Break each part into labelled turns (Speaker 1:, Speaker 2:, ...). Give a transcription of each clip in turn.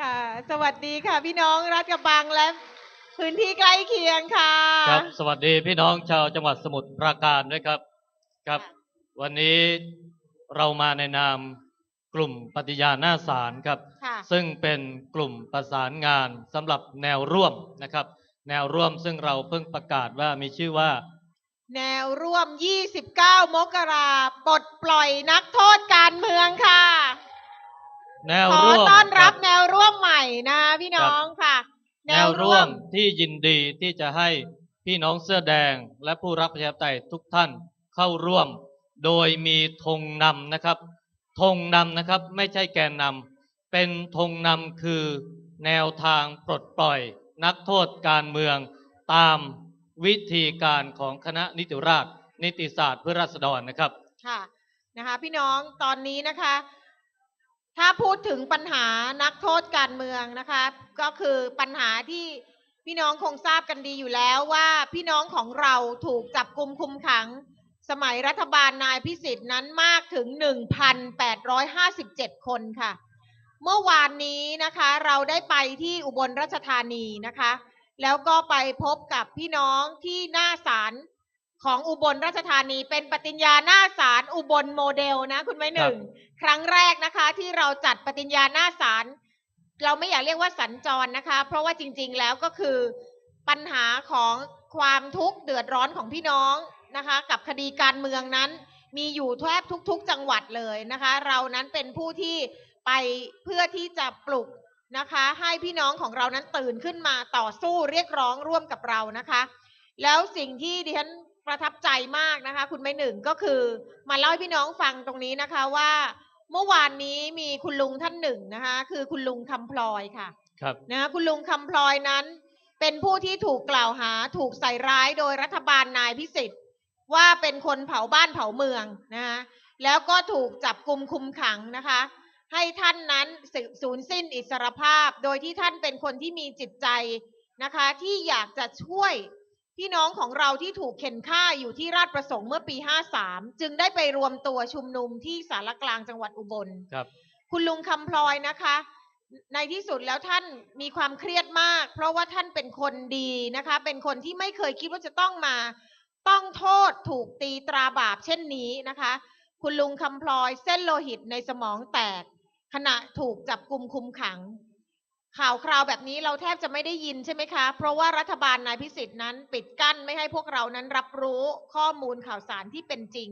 Speaker 1: ค่ะ สวัสดีค่ะ พี่น้องรัฐกระบังและพื้นที่ใกล้เคียงค่ะ
Speaker 2: ครับ สวัสดีพี่น้องชาวจังหวัดสมุทรปราการด้วยครับ ครับ
Speaker 1: ค่ะ
Speaker 2: วันนี้เรามาในนามกลุ่มปฏิญาณหน้าศาลครับ
Speaker 1: ค่ะ
Speaker 2: ซึ่งเป็นกลุ่มประสานงานสำหรับแนวร่วมนะครับ แนวร่วมซึ่งเราเพิ่งประกาศว่ามีชื่อว่า
Speaker 1: แนวร่วม 29 มกราปลดปล่อยนักโทษการเมืองค่ะ
Speaker 2: แนว
Speaker 1: ขอ
Speaker 2: ร่วม
Speaker 1: ต้อนรับ
Speaker 2: ค
Speaker 1: แนวร่วมใหม่นะพี่น้องค่ะ
Speaker 2: แนวร่วมที่ยินดีที่จะให้พี่น้องเสื้อแดงและผู้รักประชาธิปไตยทุกท่านเข้าร่วม โดยมีธงนำนะครับธงนำนะครับไม่ใช่แกนนำเป็นธงนำคือแนวทางปลดปล่อย นักโทษการเมือง ตามวิธีการของคณะนิติราษฎร์นิติศาสตร์เพื่อราษฎรนะครับ
Speaker 1: ค่ะนะคะพี่น้องตอนนี้นะคะ ถ้าพูดถึงปัญหานักโทษการเมืองนะคะ ก็คือปัญหาที่พี่น้องคงทราบกันดีอยู่แล้วว่าพี่น้องของเราถูกจับกลุมคุมขัง สมัยรัฐบาลนายพิสิทธิ์นั้นมากถึง 1,857 คนค่ะ เมื่อวานนี้นะคะเราได้ไปที่อุบลราชธานีนะคะ แล้วก็ไปพบกับพี่น้องที่หน้าศาล ของอุบลราชธานีเป็นปฏิญญาหน้าศาลอุบลโมเดลนะ คุณไว้หนึ่ง ครั้งแรกนะคะ ที่เราจัดปฏิญญาหน้าศาลเราไม่อยากเรียกว่าสัญจรนะคะ เพราะว่าจริง ๆ แล้วก็คือปัญหาของความทุกข์เดือดร้อนของพี่น้องนะคะ กับคดีการเมืองนั้น มีอยู่แทบทุก ๆ จังหวัดเลยนะคะ เรานั้นเป็นผู้ที่ไปเพื่อที่จะปลุกนะคะ ให้พี่น้องของเรานั้นตื่นขึ้นมาต่อสู้เรียกร้องร่วมกับเรานะคะ แล้วสิ่งที่ดิฉัน ประทับใจมากนะคะ คุณไม่หนึ่งก็คือมาเล่าให้พี่น้องฟังตรงนี้นะคะว่าเมื่อวานนี้มีคุณลุงท่านหนึ่งนะคะ คือคุณลุงคำพลอยค่ะ
Speaker 2: ครับ
Speaker 1: นะคะคุณลุงคำพลอยนั้น เป็นผู้ที่ถูกกล่าวหาถูกใส่ร้ายโดยรัฐบาลนายพิสิทธิ์ ว่าเป็นคนเผาบ้านเผาเมืองนะคะแล้วก็ถูกจับกลุมคุมขังนะคะ ให้ท่านนั้นสูญสิ้นอิสรภาพ โดยที่ท่านเป็นคนที่มีจิตใจนะคะ ที่อยากจะช่วย พี่น้องของเราที่ถูกเข็นฆ่าอยู่ที่ราชประสงค์เมื่อปี 53 จึงได้ไปรวมตัวชุมนุมที่สารกลางจังหวัดอุบล
Speaker 2: ครับ
Speaker 1: คุณลุงคำพลอยนะคะ ในที่สุดแล้วท่านมีความเครียดมาก เพราะว่าท่านเป็นคนดีนะคะ เป็นคนที่ไม่เคยคิดว่าจะต้องมาต้องโทษถูกตีตราบาปเช่นนี้นะคะ คุณลุงคำพลอยเส้นโลหิตในสมองแตก ขณะถูกจับกลุมคุมขัง ข่าวคราวแบบนี้เราแทบจะไม่ได้ยินใช่ไหมคะ เพราะว่ารัฐบาลนายพิสิทธิ์นั้น ปิดกั้นไม่ให้พวกเรานั้นรับรู้ข้อมูลข่าวสารที่เป็นจริง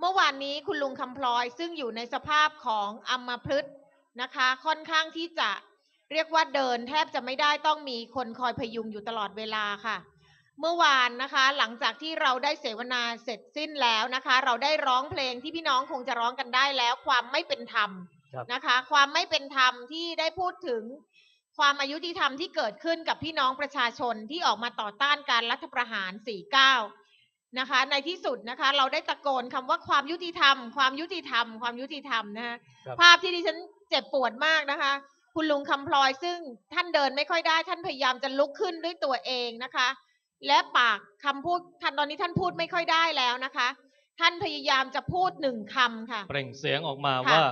Speaker 1: เมื่อวานนี้คุณลุงคำพลอยซึ่งอยู่ในสภาพของอัมพฤกษ์นะคะ ค่อนข้างที่จะเรียกว่าเดินแทบจะไม่ได้ต้องมีคนคอยพยุงอยู่ตลอดเวลาค่ะ เมื่อวานนะคะ หลังจากที่เราได้เสวนาเสร็จสิ้นแล้วนะคะ เราได้ร้องเพลงที่พี่น้องคงจะร้องกันได้แล้ว ความไม่เป็นธรรมนะคะ ความไม่เป็นธรรมที่ได้พูดถึง ความอายุติธรรมที่เกิดขึ้นกับพี่น้องประชาชนที่ออกมาต่อต้านการรัฐประหาร 49 นะคะ ในที่สุดนะคะ เราได้ตะโกนคำว่าความยุติธรรม ความยุติธรรม ความยุติธรรมนะคะ
Speaker 2: ครับ
Speaker 1: ภาพที่ดิฉันเจ็บปวดมากนะคะ คุณลุงคำพลอยซึ่งท่านเดินไม่ค่อยได้ ท่านพยายามจะลุกขึ้นด้วยตัวเองนะคะ และปากคำพูดท่านตอนนี้ท่านพูดไม่ค่อยได้แล้วนะคะ ท่านพยายามจะพูดหนึ่งคำค่ะ
Speaker 2: เปล่งเสียงออกมา
Speaker 1: ค่ะ
Speaker 2: ว่า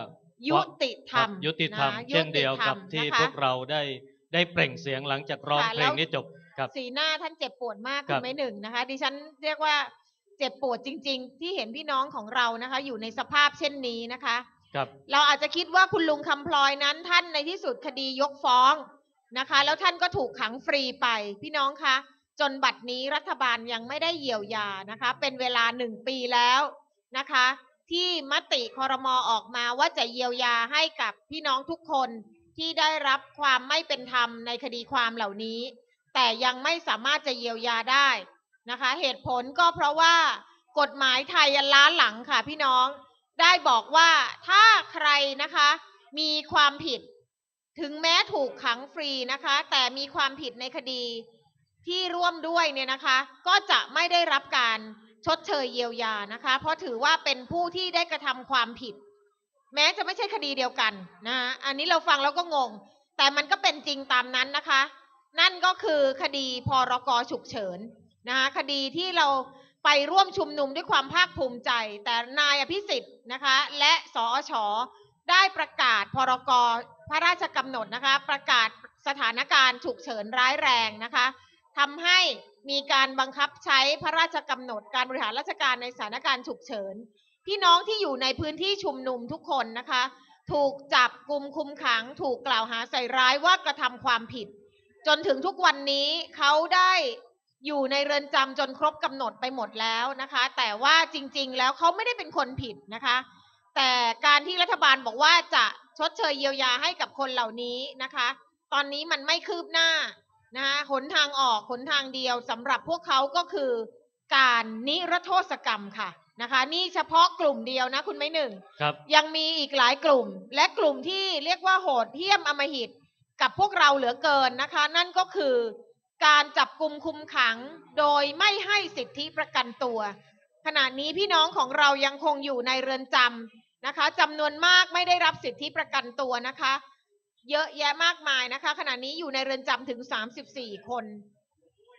Speaker 1: ยุติธรรม
Speaker 2: ครับยุติธรรม
Speaker 1: นะ
Speaker 2: เช่นเดียวกับ
Speaker 1: ยุติธรรม
Speaker 2: ที่
Speaker 1: นะคะ
Speaker 2: พวกเราได้ได้เปล่งเสียงหลังจากร้อง
Speaker 1: ค่ะ
Speaker 2: เพล
Speaker 1: แล้
Speaker 2: ง
Speaker 1: ว
Speaker 2: นี้จบครับ
Speaker 1: สีหน้าท่านเจ็บปวดมาก
Speaker 2: ค
Speaker 1: คุ
Speaker 2: รั
Speaker 1: ณ
Speaker 2: บ
Speaker 1: ไม่หนึ่งนะคะ ดิฉันเรียกว่าเจ็บปวดจริง ๆ ที่เห็นพี่น้องของเรานะคะ อยู่ในสภาพเช่นนี้นะคะ
Speaker 2: ครับ
Speaker 1: เราอาจจะคิดว่าคุณลุงคำพลอยนั้นท่านในที่สุดคดียกฟ้องนะคะ แล้วท่านก็ถูกขังฟรีไปพี่น้องคะจนบัดนี้รัฐบาลยังไม่ได้เยียวยานะคะ เป็นเวลาหนึ่งปีแล้วนะคะ ที่มติคอรมอออกมาว่าจะเยียวยาให้กับพี่น้องทุกคนที่ได้รับความไม่เป็นธรรมในคดีความเหล่านี้ แต่ยังไม่สามารถจะเยียวยาได้นะคะ เหตุผลก็เพราะว่ากฎหมายไทยอันล้าหลังค่ะพี่น้องได้บอกว่าถ้าใครนะคะมีความผิดถึงแม้ถูกขังฟรีนะคะ แต่มีความผิดในคดีที่ร่วมด้วยเนี่ยนะคะ ก็จะไม่ได้รับการ ชดเชยเยียวยานะคะ เพราะถือว่าเป็นผู้ที่ได้กระทำความผิด แม้จะไม่ใช่คดีเดียวกันนะอันนี้เราฟังแล้วก็งง แต่มันก็เป็นจริงตามนั้นนะคะ นั่นก็คือคดีพรกฉุกเฉินนะคะคดีที่เราไปร่วมชุมนุมด้วยความภาคภูมิใจ แต่นายอภิสิทธิ์นะคะ และสอชได้ประกาศพรกพระราชกำหนดนะคะ ประกาศสถานการณ์ฉุกเฉินร้ายแรงนะคะทำให้ มีการบังคับใช้พระราชกำหนดการบริหารราชการในสถานการณ์ฉุกเฉิน พี่น้องที่อยู่ในพื้นที่ชุมนุมทุกคนนะคะ ถูกจับกลุ่มคุมขัง ถูกกล่าวหาใส่ร้ายว่ากระทำความผิด จนถึงทุกวันนี้เขาได้อยู่ในเรือนจำจนครบกำหนดไปหมดแล้วนะคะ แต่ว่าจริง ๆ แล้วเขาไม่ได้เป็นคนผิดนะคะ แต่การที่รัฐบาลบอกว่าจะชดเชยเยียวยาให้กับคนเหล่านี้นะคะ ตอนนี้มันไม่คืบหน้า นะคะหนทางออกหนทางเดียวสำหรับพวกเขาก็คือการนิรโทษกรรมค่ะนะคะนี่เฉพาะกลุ่มเดียวนะคุณไม่หนึ่ง
Speaker 2: ครับ
Speaker 1: ยังมีอีกหลายกลุ่ม และกลุ่มที่เรียกว่าโหดเหี้ยมอำมหิตกับพวกเราเหลือเกินนะคะ นั่นก็คือการจับกลุ่มคุมขังโดยไม่ให้สิทธิประกันตัว ขณะนี้พี่น้องของเรายังคงอยู่ในเรือนจำนะคะจำนวนมากไม่ได้รับสิทธิประกันตัวนะคะ เยอะแยะมากมายนะคะ ขณะนี้อยู่ในเรือนจำถึง 34 คน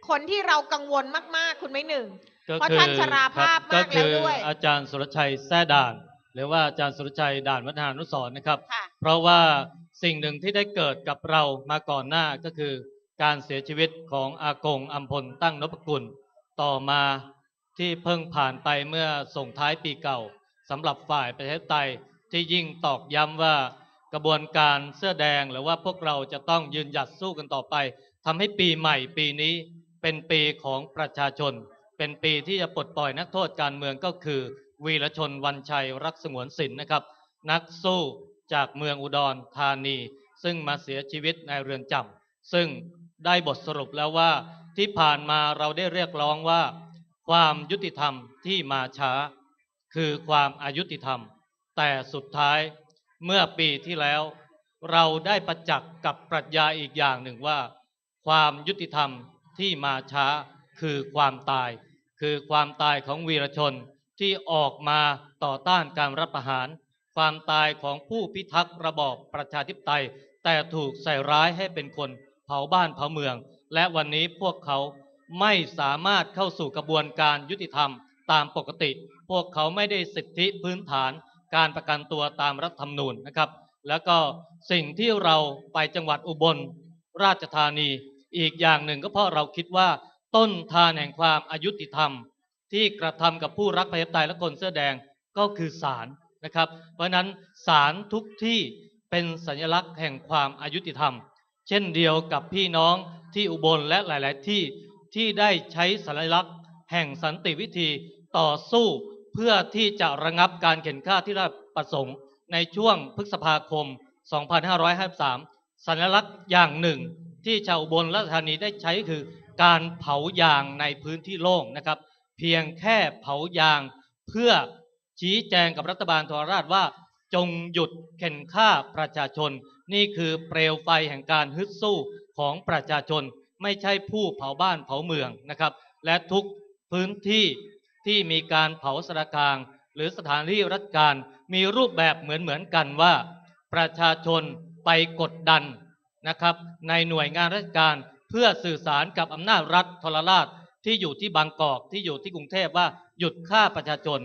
Speaker 1: คนที่เรากังวลมาก ๆ คุณไม่หนึ่ง
Speaker 2: ก็
Speaker 1: เพราะ
Speaker 2: คือ
Speaker 1: ท่านชราภาพ
Speaker 2: ครับ
Speaker 1: มากแล้วด้วย
Speaker 2: ก็คืออาจารย์สุรชัยแท้ด่าน หรือว่าอาจารย์สุรชัยด่านวัฒนานุสรณ์นะครับ
Speaker 1: ค่ะ
Speaker 2: เพราะว่าสิ่งหนึ่งที่ได้เกิดกับเรามาก่อนหน้าก็คือ การเสียชีวิตของอากงอัมพลตั้งนพกุล ต่อมาที่เพิ่งผ่านไปเมื่อส่งท้ายปีเก่าสำหรับฝ่ายประชาธิปไตยที่ยิ่งตอกย้ำว่า กระบวนการเสื้อแดงหรือว่าพวกเราจะต้องยืนหยัดสู้กันต่อไปทำให้ปีใหม่ปีนี้เป็นปีของประชาชน เป็นปีที่จะปลดปล่อยนักโทษการเมืองก็คือ วีรชนวันชัยรักสงวนศิลป์นะครับ นักสู้จากเมืองอุดรธานี ซึ่งมาเสียชีวิตในเรือนจำซึ่งได้บทสรุปแล้วว่าที่ผ่านมาเราได้เรียกร้องว่า ความยุติธรรมที่มาช้า คือความอายุติธรรม แต่สุดท้าย เมื่อปีที่แล้ว เราได้ประจักษ์กับปรัชญาอีกอย่างหนึ่งว่า ความยุติธรรมที่มาช้าคือความตาย คือความตายของวีรชนที่ออกมาต่อต้านการรับประหาร ความตายของผู้พิทักษ์ระบอบประชาธิปไตย แต่ถูกใส่ร้ายให้เป็นคนเผาบ้านเผาเมือง และวันนี้พวกเขาไม่สามารถเข้าสู่กระบวนการยุติธรรมตามปกติ พวกเขาไม่ได้สิทธิพื้นฐาน การประกันตัวตามรัฐธรรมนูญนะครับ แล้วก็สิ่งที่เราไปจังหวัดอุบลราชธานีอีกอย่างหนึ่งก็เพราะเราคิดว่าต้นทานแห่งความอายุติธรรม ที่กระทำกับผู้รักประชาธิปไตยและคนเสื้อแดงก็คือศาลนะครับ เพราะฉะนั้นศาลทุกที่เป็นสัญลักษณ์แห่งความอายุติธรรม เช่นเดียวกับพี่น้องที่อุบลและหลาย ๆ ที่ที่ได้ใช้สัญลักษณ์แห่งสันติวิธีต่อสู้ พื่อที่จะระงับการเข็นฆ่าที่ราชประสงค์ในช่วงพฤษภาคม 2553 สัญลักษณ์อย่างหนึ่ง ที่ชาวบลราชธานีได้ใช้คือการเผายางในพื้นที่โล่งนะครับ เพียงแค่เผายางเพื่อชี้แจงกับรัฐบาลทรราชว่า จงหยุดเข็นฆ่าประชาชน นี่คือเปลวไฟแห่งการฮึดสู้ของประชาชน ไม่ใช่ผู้เผาบ้านเผาเมืองนะครับ และทุกพื้นที่ ที่มีการเผาสระกลาง หรือสถานที่ราชการมีรูปแบบเหมือนเหมือนๆกันว่า ประชาชนไปกดดันนะครับ ในหน่วยงานราชการเพื่อสื่อสารกับอำนาจรัฐทรราชที่อยู่ที่บางกอกที่อยู่ที่กรุงเทพว่าหยุดฆ่าประชาชน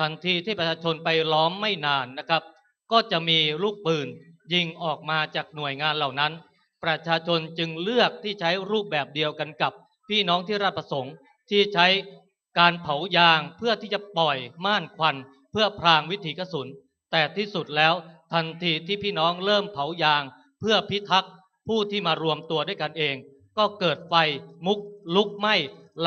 Speaker 2: ทันทีที่ประชาชนไปล้อมไม่นานนะครับ ก็จะมีลูกปืนยิงออกมาจากหน่วยงานเหล่านั้น ประชาชนจึงเลือกที่ใช้รูปแบบเดียวกันกับ พี่น้องที่ราชประสงค์ที่ใช้ การเผายางเพื่อที่จะปล่อยม่านควัน เพื่อพรางวิถีกระสุน แต่ที่สุดแล้วทันทีที่พี่น้องเริ่มเผายาง เพื่อพิทักษ์ผู้ที่มารวมตัวด้วยกันเอง ก็เกิดไฟมุกลุกไหม้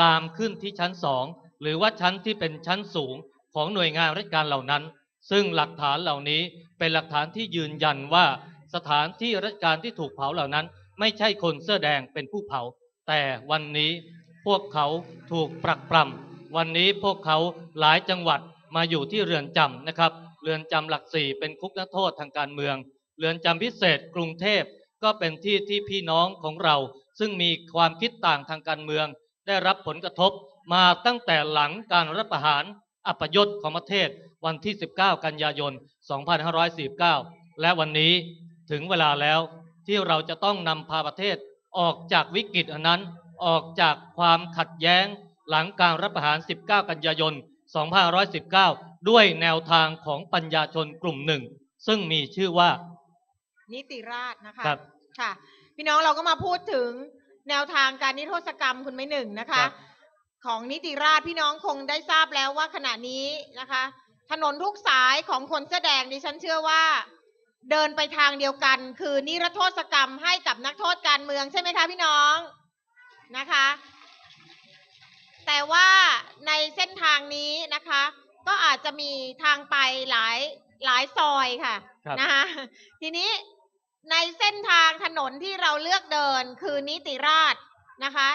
Speaker 2: ลามขึ้นที่ชั้นสองหรือว่าชั้นที่เป็นชั้นสูงของหน่วยงานราชการเหล่านั้น ซึ่งหลักฐานเหล่านี้เป็นหลักฐานที่ยืนยันว่าสถานที่ราชการที่ถูกเผาเหล่านั้น ไม่ใช่คนเสื้อแดงเป็นผู้เผา แต่วันนี้พวกเขาถูกปรักปรำ วันนี้พวกเขาหลายจังหวัดมาอยู่ที่เรือนจำนะครับ เรือนจำหลักสี่เป็นคุกนักโทษทางการเมือง เรือนจำพิเศษกรุงเทพก็เป็นที่ที่พี่น้องของเรา ซึ่งมีความคิดต่างทางการเมือง ได้รับผลกระทบมาตั้งแต่หลังการรัฐประหารอัปยศของประเทศวันที่ 19 กันยายน 2549 และวันนี้ถึงเวลาแล้วที่เราจะต้องนำพาประเทศออกจากวิกฤตอันนั้น ออกจากความขัดแย้ง หลังการรัฐประหาร 19 กันยายน 2519 ด้วยแนวทางของปัญญาชนกลุ่มหนึ่ง ซึ่งมีชื่อว่า
Speaker 1: นิติราษฎร์นะคะ
Speaker 2: ครับ
Speaker 1: ค่ะ พี่น้องเราก็มาพูดถึงแนวทางการนิรโทษกรรมคุณไม่หนึ่งนะคะ
Speaker 2: ครับ
Speaker 1: ของนิติราษฎร์พี่น้องคงได้ทราบแล้วว่าขณะนี้นะคะ ถนนทุกสายของคนเสื้อแดงดิฉันเชื่อว่า เดินไปทางเดียวกัน คือนิรโทษกรรมให้กับนักโทษการเมืองใช่ไหมคะพี่น้องนะคะ แต่ว่าในเส้นทางนี้นะคะ ก็อาจจะมีทางไปหลายหลายซอยค่ะ
Speaker 2: ครับ
Speaker 1: นะคะทีนี้ในเส้นทางถนนที่เราเลือกเดินคือนิติราษฎร์นะคะ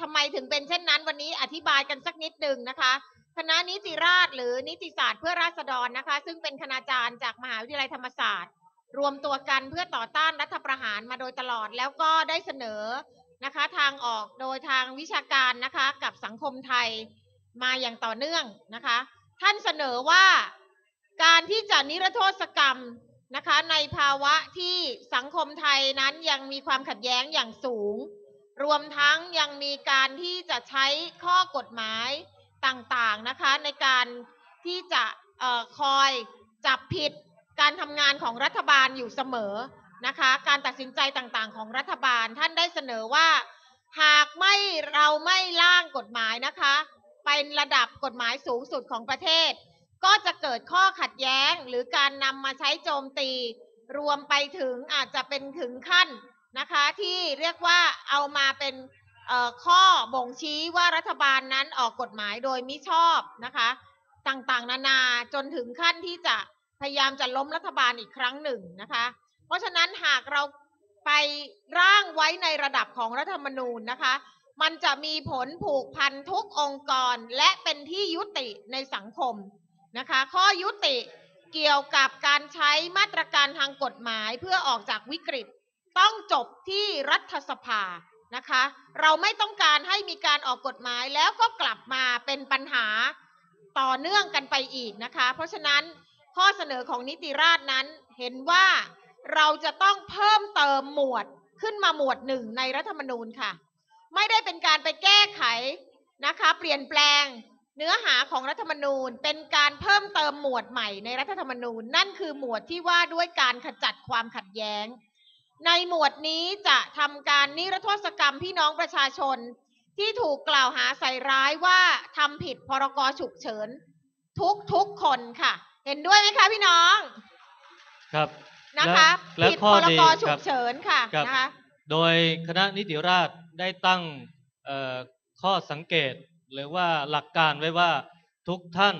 Speaker 1: ทำไมถึงเป็นเช่นนั้นวันนี้อธิบายกันสักนิดหนึ่งนะคะคณะนิติราษฎร์หรือนิติศาสตร์เพื่อราษฎรนะคะ ซึ่งเป็นคณาจารย์จากมหาวิทยาลัยธรรมศาสตร์ รวมตัวกันเพื่อต่อต้านรัฐประหารมาโดยตลอด แล้วก็ได้เสนอ นะคะ ทางออกโดยทางวิชาการนะคะกับสังคมไทยมาอย่างต่อเนื่องนะคะ ท่านเสนอว่าการที่จะนิรโทษกรรมนะคะในภาวะที่สังคมไทยนั้นยังมีความขัดแย้งอย่างสูง รวมทั้งยังมีการที่จะใช้ข้อกฎหมายต่างๆนะคะในการที่จะออคอยจับผิดการทำงานของรัฐบาลอยู่เสมอ นะคะ การตัดสินใจต่างๆ ของรัฐบาลท่านได้เสนอว่า หากไม่เราไม่ร่างกฎหมายนะคะ เป็นระดับกฎหมายสูงสุดของประเทศ ก็จะเกิดข้อขัดแย้งหรือการนำมาใช้โจมตี รวมไปถึงอาจจะเป็นถึงขั้นนะคะ ที่เรียกว่าเอามาเป็นข้อบ่งชี้ว่ารัฐบาลนั้นออกกฎหมายโดยมิชอบนะคะ ต่างๆ นานาจนถึงขั้นที่จะพยายามจะล้มรัฐบาลอีกครั้งหนึ่งนะคะ เพราะฉะนั้นหากเราไปร่างไว้ในระดับของรัฐธรรมนูญนะคะ มันจะมีผลผูกพันทุกองค์กรและเป็นที่ยุติในสังคมนะคะ ข้อยุติเกี่ยวกับการใช้มาตรการทางกฎหมายเพื่อออกจากวิกฤต ต้องจบที่รัฐสภานะคะ เราไม่ต้องการให้มีการออกกฎหมายแล้วก็กลับมาเป็นปัญหาต่อเนื่องกันไปอีกนะคะ เพราะฉะนั้นข้อเสนอของนิติราษนั้นเห็นว่า เราจะต้องเพิ่มเติมหมวดขึ้นมาหมวดหนึ่งในรัฐธรรมนูญค่ะ ไม่ได้เป็นการไปแก้ไขนะคะ เปลี่ยนแปลงเนื้อหาของรัฐธรรมนูญเป็นการเพิ่มเติมหมวดใหม่ในรัฐธรรมนูญ นั่นคือหมวดที่ว่าด้วยการขจัดความขัดแย้ง ในหมวดนี้จะทำการนิรโทษกรรมพี่น้องประชาชน ที่ถูกกล่าวหาใส่ร้ายว่าทำผิดพรกฉุกเฉิน ทุกทุกคนค่ะ เห็นด้วยไหมคะพี่น้อง
Speaker 2: ครับ
Speaker 1: นะคะ
Speaker 2: และและ
Speaker 1: ผิด
Speaker 2: ข้อ
Speaker 1: พร
Speaker 2: ดี
Speaker 1: ก
Speaker 2: ค
Speaker 1: ฉุ
Speaker 2: รั
Speaker 1: ก
Speaker 2: บ
Speaker 1: เฉินค่ะ
Speaker 2: ครับ
Speaker 1: นะคะ
Speaker 2: โดยคณะนิติราษฎร์ได้ตั้งเอ่อข้อสังเกตหรือว่าหลักการไว้ว่าทุกท่าน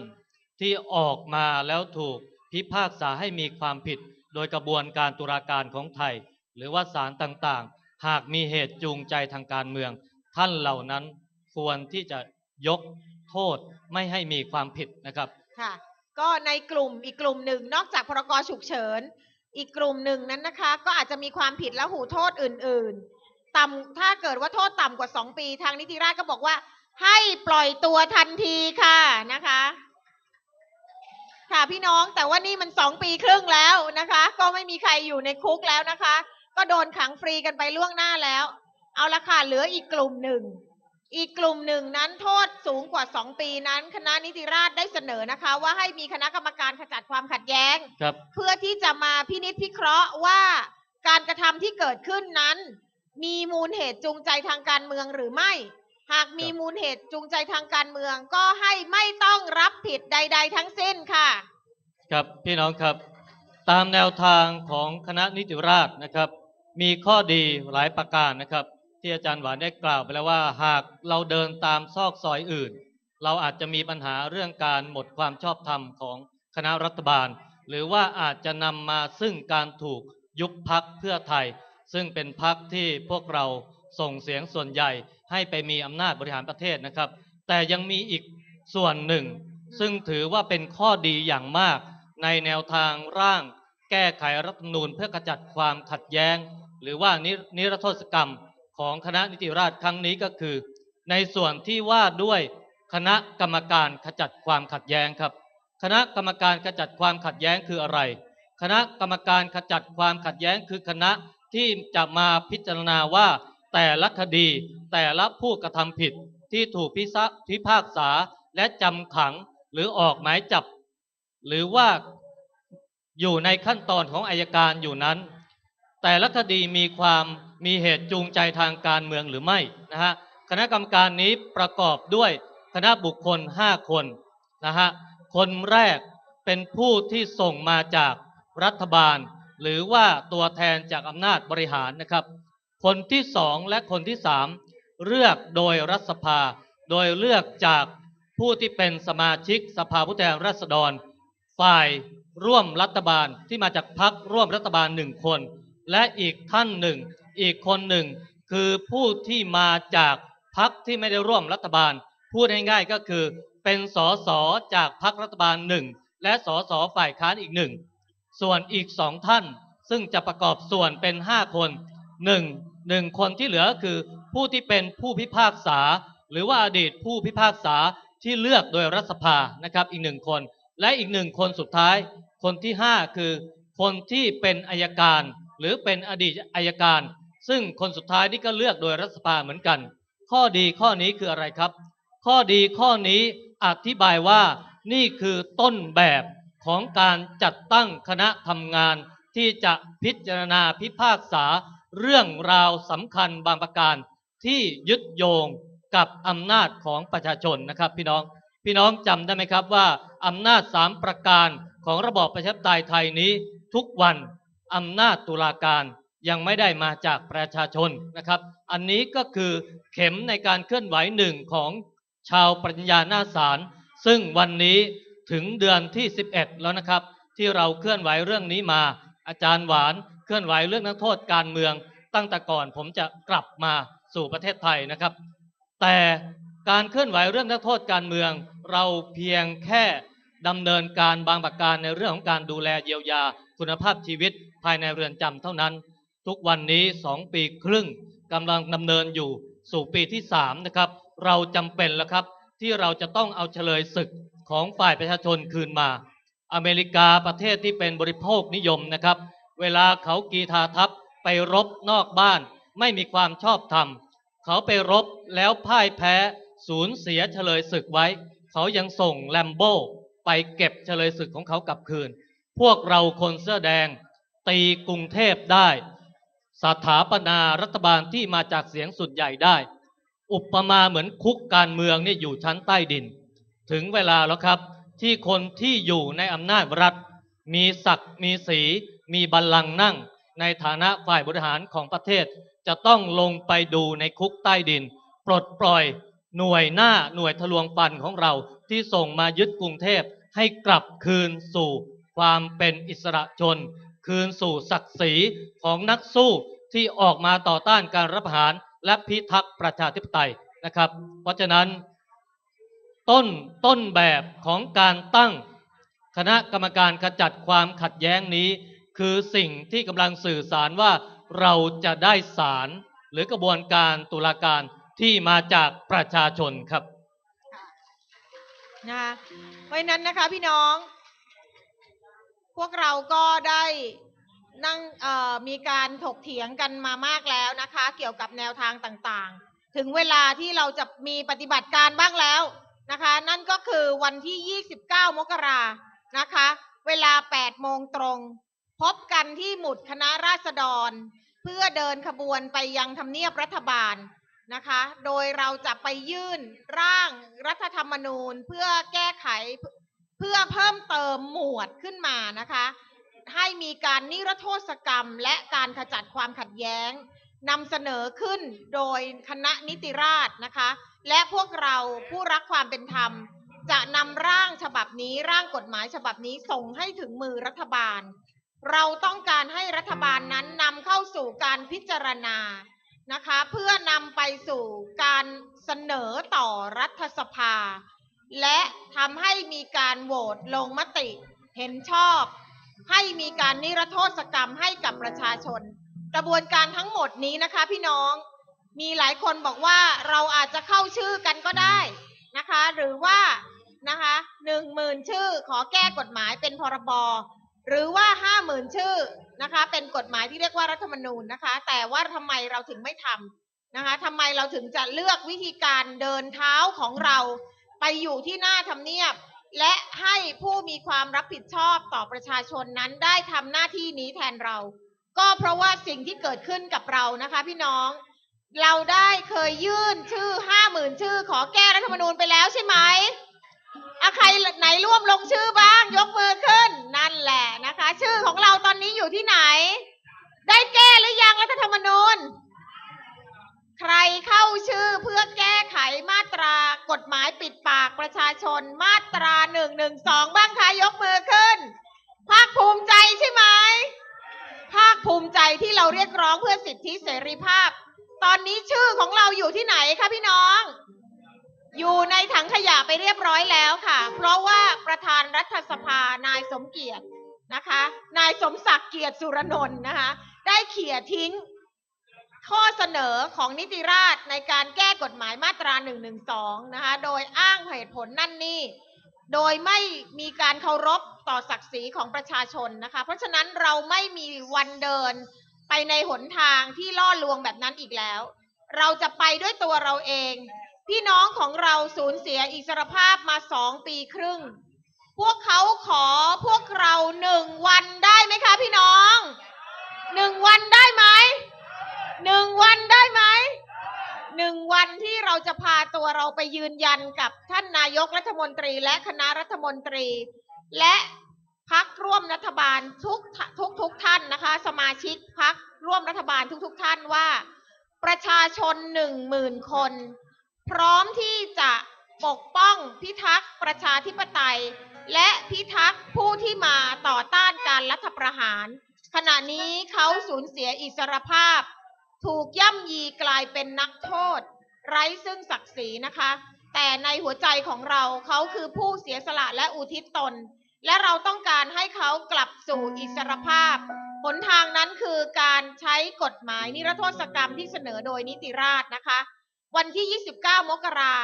Speaker 2: ที่ออกมาแล้วถูกพิพากษาให้มีความผิด โดยกระบวนการตุลาการของไทย หรือว่าศาลต่างๆ หากมีเหตุจูงใจทางการเมือง ท่านเหล่านั้นควรที่จะยกโทษไม่ให้มีความผิดนะครับ
Speaker 1: ค่ะ ก็ในกลุ่มอีกกลุ่มหนึ่งนอกจากพรกฉุกเฉิน อีกกลุ่มหนึ่งนั้นนะคะ ก็อาจจะมีความผิดและหูโทษอื่น ๆ ต่ำถ้าเกิดว่าโทษต่ำกว่า 2 ปี ทางนิติราษฎร์ก็บอกว่า ให้ปล่อยตัวทันทีค่ะนะคะค่ะพี่น้องแต่ว่านี่มันสองปีครึ่งแล้วนะคะ ก็ไม่มีใครอยู่ในคุกแล้วนะคะ ก็โดนขังฟรีกันไปล่วงหน้าแล้ว เอาละค่ะเหลืออีกกลุ่มหนึ่ง อีกกลุ่มหนึ่งนั้นโทษสูงกว่า 2 ปีนั้น คณะนิติราษฎร์ได้เสนอนะคะ ว่าให้มีคณะกรรมการขจัดความขัดแย้ง
Speaker 2: ครับ
Speaker 1: เพื่อที่จะมาพินิจพิเคราะห์ว่าการกระทำที่เกิดขึ้นนั้น มีมูลเหตุจูงใจทางการเมืองหรือไม่ หากมี
Speaker 2: ครับ
Speaker 1: มูลเหตุจูงใจทางการเมือง ก็ให้ไม่ต้องรับผิดใด ๆ ทั้งสิ้นค่ะ
Speaker 2: ครับพี่น้องครับ ตามแนวทางของคณะนิติราษฎร์นะครับ มีข้อดีหลายประการนะครับ ที่อาจารย์หวานได้กล่าวไปแล้วว่า หากเราเดินตามซอกซอยอื่น เราอาจจะมีปัญหาเรื่องการหมดความชอบธรรมของคณะรัฐบาล หรือว่าอาจจะนำมาซึ่งการถูกยุบพักเพื่อไทย ซึ่งเป็นพักที่พวกเราส่งเสียงส่วนใหญ่ให้ไปมีอำนาจบริหารประเทศนะครับ แต่ยังมีอีกส่วนหนึ่ง ซึ่งถือว่าเป็นข้อดีอย่างมาก ในแนวทางร่าง แก้ไขรัฐธรรมนูญเพื่อกระจัดความขัดแย้ง หรือว่านิรโทษกรรม ของคณะนิติราษฎร์ครั้งนี้ก็คือ ในส่วนที่ว่าด้วยคณะกรรมการขจัดความขัดแย้งครับ คณะกรรมการขจัดความขัดแย้งคืออะไร คณะกรรมการขจัดความขัดแย้งคือคณะที่จะมาพิจารณาว่าแต่ละคดีแต่ละผู้กระทำผิดที่ถูกพิซพิพากษาและจำขังหรือออกหมายจับ หรือว่าอยู่ในขั้นตอนของอายการอยู่นั้น แต่ละคดีมีความ มีเหตุจูงใจทางการเมืองหรือไม่นะฮะคณะกรรมการนี้ประกอบด้วยคณะบุคคล 5 คนนะฮะคนแรกเป็นผู้ที่ส่งมาจากรัฐบาล หรือว่าตัวแทนจากอำนาจบริหารนะครับ คนที่สองและคนที่สามเลือกโดยรัฐสภา โดยเลือกจากผู้ที่เป็นสมาชิกสภาผู้แทนราษฎร ฝ่ายร่วมรัฐบาลที่มาจากพักร่วมรัฐบาลหนึ่งคน และอีกท่านหนึ่ง อีกคนหนึ่ง คือผู้ที่มาจากพักที่ไม่ได้ร่วมรัฐบาล พูดง่ายๆก็คือเป็นสสจากพักรัฐบาลหนึ่งและสสฝ่ายค้านอีกหนึ่งส่วนอีกสองท่าน ซึ่งจะประกอบส่วนเป็นห้าคนหนึ่งหนึ่งคนที่เหลือคือผู้ที่เป็นผู้พิพากษา หรือว่าอดีตผู้พิพากษาที่เลือกโดยรัฐสภานะครับอีกหนึ่งคน และอีกหนึ่งคนสุดท้าย คนที่ห้าคือคนที่เป็นอายการ หรือเป็นอดีตอายการ ซึ่งคนสุดท้ายนี่ก็เลือกโดยรัฐสภาเหมือนกัน ข้อดีข้อนี้คืออะไรครับ ข้อดีข้อนี้อธิบายว่านี่คือต้นแบบของการจัดตั้งคณะทำงาน ที่จะพิจารณาพิพากษาเรื่องราวสำคัญบางประการ ที่ยึดโยงกับอำนาจของประชาชนนะครับ พี่น้องพี่น้องจำได้ไหมครับว่าอำนาจสามประการของระบอบประชาธิปไตยไทยนี้ ทุกวันอำนาจตุลาการ ยังไม่ได้มาจากประชาชนนะครับ อันนี้ก็คือเข็มในการเคลื่อนไหวหนึ่งของชาวปริญญาหน้าศาลซึ่งวันนี้ถึงเดือนที่ 11 แล้วนะครับ ที่เราเคลื่อนไหวเรื่องนี้มา อาจารย์หวานเคลื่อนไหวเรื่องนักโทษการเมือง ตั้งแต่ก่อนผมจะกลับมาสู่ประเทศไทยนะครับ แต่การเคลื่อนไหวเรื่องนักโทษการเมือง เราเพียงแค่ดำเนินการบางประการในเรื่องของการดูแลเยียวยาคุณภาพชีวิตภายในเรือนจำเท่านั้น ทุกวันนี้สองปีครึ่งกำลังดำเนินอยู่สู่ปีที่สามนะครับ เราจำเป็นแล้วครับที่เราจะต้องเอาเฉลยศึกของฝ่ายประชาชนคืนมา อเมริกาประเทศที่เป็นบริโภคนิยมนะครับ เวลาเขากีทาทัพไปรบนอกบ้าน ไม่มีความชอบธรรม เขาไปรบแล้วพ่ายแพ้สูญเสียเฉลยศึกไว้ เขายังส่งแลมโบ้ไปเก็บเฉลยศึกของเขากลับคืน พวกเราคนเสื้อแดง ตีกรุงเทพได้ สถาปนารัฐบาลที่มาจากเสียงสุดใหญ่ได้ อุปมาเหมือนคุกการเมืองนี่อยู่ชั้นใต้ดิน ถึงเวลาแล้วครับที่คนที่อยู่ในอำนาจรัฐ มีศักดิ์มีสี มีบัลลังก์นั่ง ในฐานะฝ่ายบริหารของประเทศ จะต้องลงไปดูในคุกใต้ดิน ปลดปล่อยหน่วยหน้าหน่วยทะลวงฟันของเราที่ส่งมายึดกรุงเทพให้กลับคืนสู่ความเป็นอิสระชน คืนสู่ศักดิ์ศรีของนักสู้ที่ออกมาต่อต้านการรับประหารและพิทักษ์ประชาธิปไตยนะครับ เพราะฉะนั้น ต้นต้นแบบของการตั้งคณะกรรมการขจัดความขัดแย้งนี้ คือสิ่งที่กำลังสื่อสารว่าเราจะได้สารหรือกระบวนการตุลาการที่มาจากประชาชนครับ
Speaker 1: นะเพราะนั้นนะคะพี่น้อง พวกเราก็ได้นั่งมีการถกเถียงกันมามากแล้วนะคะ เกี่ยวกับแนวทางต่างๆ ถึงเวลาที่เราจะมีปฏิบัติการบ้างแล้วนะคะ นั่นก็คือวันที่ 29 มกรานะคะ เวลา 8 โมงตรง พบกันที่หมุดคณะราษฎร เพื่อเดินขบวนไปยังทำเนียบรัฐบาลนะคะ โดยเราจะไปยื่นร่างรัฐธรรมนูญเพื่อแก้ไข เพื่อเพิ่มเติมหมวดขึ้นมานะคะ ให้มีการนิรโทษกรรม และการขจัดความขัดแย้งนำเสนอขึ้นโดยคณะนิติราษนะคะ และพวกเราผู้รักความเป็นธรรม จะนำร่างฉบับนี้ร่างกฎหมายฉบับนี้ส่งให้ถึงมือรัฐบาล เราต้องการให้รัฐบาลนั้นนำเข้าสู่การพิจารณานะคะ เพื่อนำไปสู่การเสนอต่อรัฐสภา และทำให้มีการโหวตลงมติเห็นชอบ ให้มีการนิรโทษกรรมให้กับประชาชน กระบวนการทั้งหมดนี้นะคะ พี่น้องมีหลายคนบอกว่าเราอาจจะเข้าชื่อกันก็ได้นะคะ หรือว่านะคะหนึ่งหมื่นชื่อขอแก้กฎหมายเป็นพรบหรือว่าห้าหมื่นชื่อนะคะ เป็นกฎหมายที่เรียกว่ารัฐธรรมนูญนะคะ แต่ว่าทำไมเราถึงไม่ทำนะคะทำไมเราถึงจะเลือกวิธีการเดินเท้าของเรา ไปอยู่ที่หน้าทำเนียบ และให้ผู้มีความรับผิดชอบต่อประชาชนนั้นได้ทำหน้าที่นี้แทนเรา ก็เพราะว่าสิ่งที่เกิดขึ้นกับเรานะคะ พี่น้อง เราได้เคยยื่นชื่อห้าหมื่นชื่อ ขอแก้รัฐธรรมนูญไปแล้วใช่ไหมอะใครไหนร่วมลงชื่อบ้าง ยกมือขึ้น นั่นแหละนะคะ ชื่อของเราตอนนี้อยู่ที่ไหน ได้แก้หรือยังรัฐธรรมนูญ ใครเข้าชื่อเพื่อแก้ไขมาตรากฎหมายปิดปากประชาชนมาตราหนึ่งหนึ่งสองบ้างคะยกมือขึ้น ภาคภูมิใจใช่ไหมภาคภูมิใจที่เราเรียกร้องเพื่อสิทธิเสรีภาพ ตอนนี้ชื่อของเราอยู่ที่ไหนคะพี่น้อง อยู่ในถังขยะไปเรียบร้อยแล้วค่ะ เพราะว่าประธานรัฐสภานายสมเกียรตินะคะ นายสมศักดิ์เกียรติสุรนนท์นะคะ ได้เขี่ยทิ้ง ข้อเสนอของนิติราษฎร์ในการแก้กฎหมายมาตรา 112 นะคะ โดยอ้างเหตุผลนั่นนี่ โดยไม่มีการเคารพต่อศักดิ์ศรีของประชาชนนะคะ เพราะฉะนั้นเราไม่มีวันเดินไปในหนทางที่ล่อลวงแบบนั้นอีกแล้ว เราจะไปด้วยตัวเราเอง พี่น้องของเราสูญเสียอิสรภาพมาสองปีครึ่ง พวกเขาขอพวกเราหนึ่งวันได้ไหมคะพี่น้องหนึ่งวันได้ไหม หนึ่งวันได้ไหมหนึ่งวันที่เราจะพาตัวเราไปยืนยันกับท่านนายกรัฐมนตรีและคณะรัฐมนตรี และพักร่วมรัฐบาลทุกทุกทุกท่านนะคะ สมาชิกพักร่วมรัฐบาลทุกๆท่านว่า ประชาชนหนึ่งหมื่นคน พร้อมที่จะปกป้องพิทักษ์ประชาธิปไตย และพิทักษ์ผู้ที่มาต่อต้านการรัฐประหาร ขณะนี้เขาสูญเสียอิสรภาพ ถูกย่ำยีกลายเป็นนักโทษ ไร้ซึ่งศักดิ์ศรีนะคะ แต่ในหัวใจของเราเขาคือผู้เสียสละและอุทิศตน และเราต้องการให้เขากลับสู่อิสรภาพหนทางนั้นคือการใช้กฎหมายนิรโทษกรรมที่เสนอโดยนิติราษฎร์นะคะ วันที่ 29 มกรา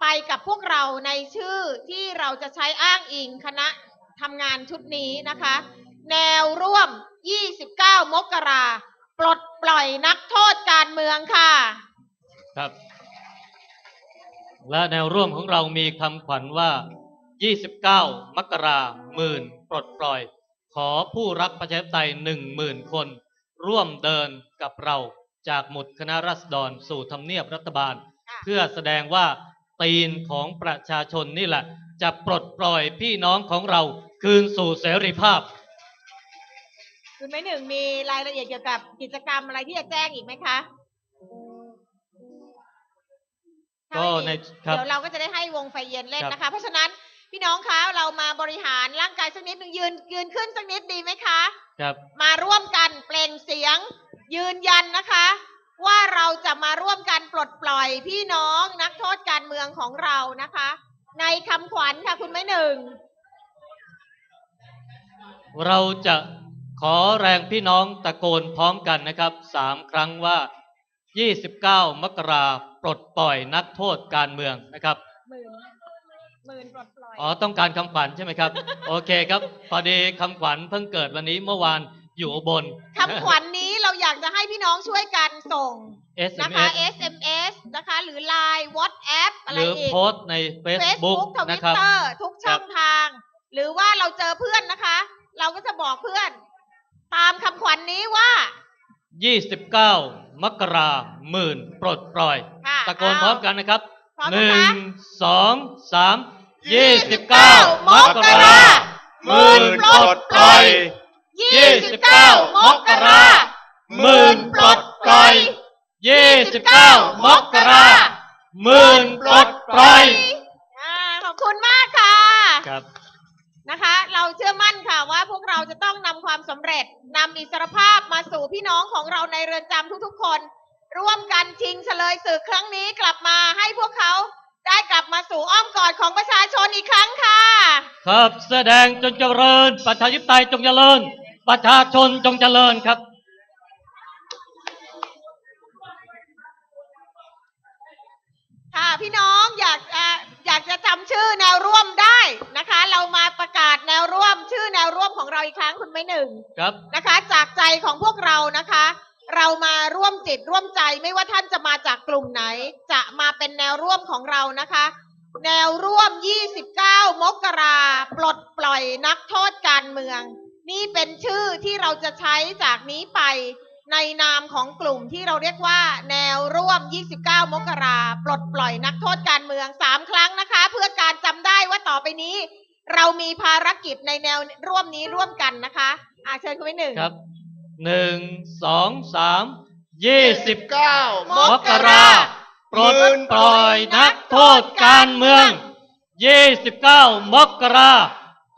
Speaker 1: ไปกับพวกเราในชื่อที่เราจะใช้อ้างอิงคณะทำงานชุดนี้นะคะ แนวร่วม 29 มกรา ปลดปล่อยนักโทษการเมืองค่ะ
Speaker 2: ครับ และแนวร่วมของเรามีคำขวัญว่า 29 มกราหมื่นปลดปล่อย ขอผู้รักประชาธิปไตยหนึ่งหมื่นคน ร่วมเดินกับเราจากหมุดคณะรัษฎรสู่ทำเนียบรัฐบาล
Speaker 1: ค่ะ
Speaker 2: เพื่อแสดงว่าตีนของประชาชนนี่แหละ จะปลดปล่อยพี่น้องของเราคืนสู่เสรีภาพ
Speaker 1: คุณไม่หนึ่งมีรายละเอียดเกี่ยวกับกิจกรรมอะไรที่จะแจ้งอีกไหมคะถ้า
Speaker 2: ก็
Speaker 1: ไม่
Speaker 2: ใน
Speaker 1: มี
Speaker 2: ครับ
Speaker 1: เดี๋ยวเราก็จะได้ให้วงไฟเย็นเล่น
Speaker 2: ครับ
Speaker 1: นะคะ เพราะฉะนั้นพี่น้องคะเรามาบริหารร่างกายสักนิดหนึ่งยืนยืนขึ้นสักนิดดีไหมคะ
Speaker 2: ครับ
Speaker 1: มาร่วมกันเปล่งเสียง ยืนยันนะคะ ว่าเราจะมาร่วมกันปลดปล่อยพี่น้องนักโทษการเมืองของเรานะคะ ในคำขวัญค่ะคุณไม่หนึ่ง
Speaker 2: เราจะ ขอแรงพี่น้องตะโกนพร้อมกันนะครับสามครั้งว่า 29 มกราปลดปล่อยนักโทษการเมืองนะครับ
Speaker 1: หมื่นหมื่นปลดปล่อย
Speaker 2: อ๋อต้องการคำขวัญใช่ไหมครับ โอเคครับพอดีคำขวัญเพิ่งเกิดวันนี้เมื่อวานอยู่อุบล
Speaker 1: คำขวัญนี้เราอยากจะให้พี่น้องช่วยกันส่งนะคะ
Speaker 2: SMS
Speaker 1: SMS นะคะ หรือ Line WhatsApp อะ
Speaker 2: ห
Speaker 1: ไร
Speaker 2: รือ
Speaker 1: อีก
Speaker 2: โพสต์ใน Facebook
Speaker 1: ทวิ
Speaker 2: นะ
Speaker 1: ต
Speaker 2: ครับ
Speaker 1: เตอร์ทุกช่องทาง หรือว่าเราเจอเพื่อนนะคะ เราก็จะบอกเพื่อน ตามคำขวัญนี้ว่า
Speaker 2: 29 มกราหมื่นปลดปล่อย
Speaker 1: ค่ะ
Speaker 2: ตะโกนพร้อมกันนะครับ
Speaker 1: พร้อม
Speaker 2: ห
Speaker 1: นะ
Speaker 2: นึ่
Speaker 1: คะ
Speaker 2: งสองสามยี่สิบเก้ามกรา
Speaker 1: หมื่นปลดปล่อย
Speaker 2: ยี่สิบเก้ามกราหมื่นปลดปล่อยยี่สิบเก้ามกราหมื่นปลดปล่อย
Speaker 1: อ่าขอบคุณมากค่ะ
Speaker 2: ครับ
Speaker 1: นะคะ เราเชื่อมั่นค่ะว่าพวก เราจะต้องนำความสำเร็จนำอิสรภาพมาสู่พี่น้องของเราในเรือนจำทุกๆคน ร่วมกันชิงเฉลยศึกครั้งนี้กลับมาให้พวกเขาได้กลับมาสู่อ้อมกอดของประชาชนอีกครั้งค่ะ
Speaker 2: ครับแสดงจงเจริญ ประชาธิปไตยจงเจริญ ประชาชนจงเจริญครับ
Speaker 1: ค่ะพี่น้องอยากจะอยากจะจำชื่อแนวร่วมได้นะคะ เรามาประกาศแนวร่วมชื่อแนวร่วมของเราอีกครั้งคุณไม่หนึ่ง
Speaker 2: ครับ
Speaker 1: นะคะ จากใจของพวกเรานะคะ เรามาร่วมจิตร่วมใจไม่ว่าท่านจะมาจากกลุ่มไหน จะมาเป็นแนวร่วมของเรานะคะ แนวร่วม 29 มกราปลดปล่อยนักโทษการเมือง นี่เป็นชื่อที่เราจะใช้จากนี้ไป ในนามของกลุ่มที่เราเรียกว่า แนวร่วม 29 มกราปลดปล่อยนักโทษการเมือง 3 ครั้งนะคะ เพื่อการจำได้ว่าต่อไปนี้ เรามีภารกิจในแนวร่วมนี้ร่วมกันนะคะอาเชิญคุณไปหนึ่ง
Speaker 2: ครับหนึ่งสองสามยี่สิบ
Speaker 3: เก้า
Speaker 2: มกราปลดปล่อยนักโทษการเมือง29มกรา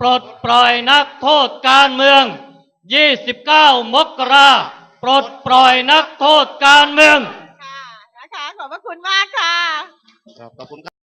Speaker 2: ปลดปล่อยนักโทษการเมือง29มกรา ปลดปล่อยนักโทษการเมือง
Speaker 1: ค่ะนะคะขอบพระคุณมากค่ะ
Speaker 3: ครับขอบคุณครับ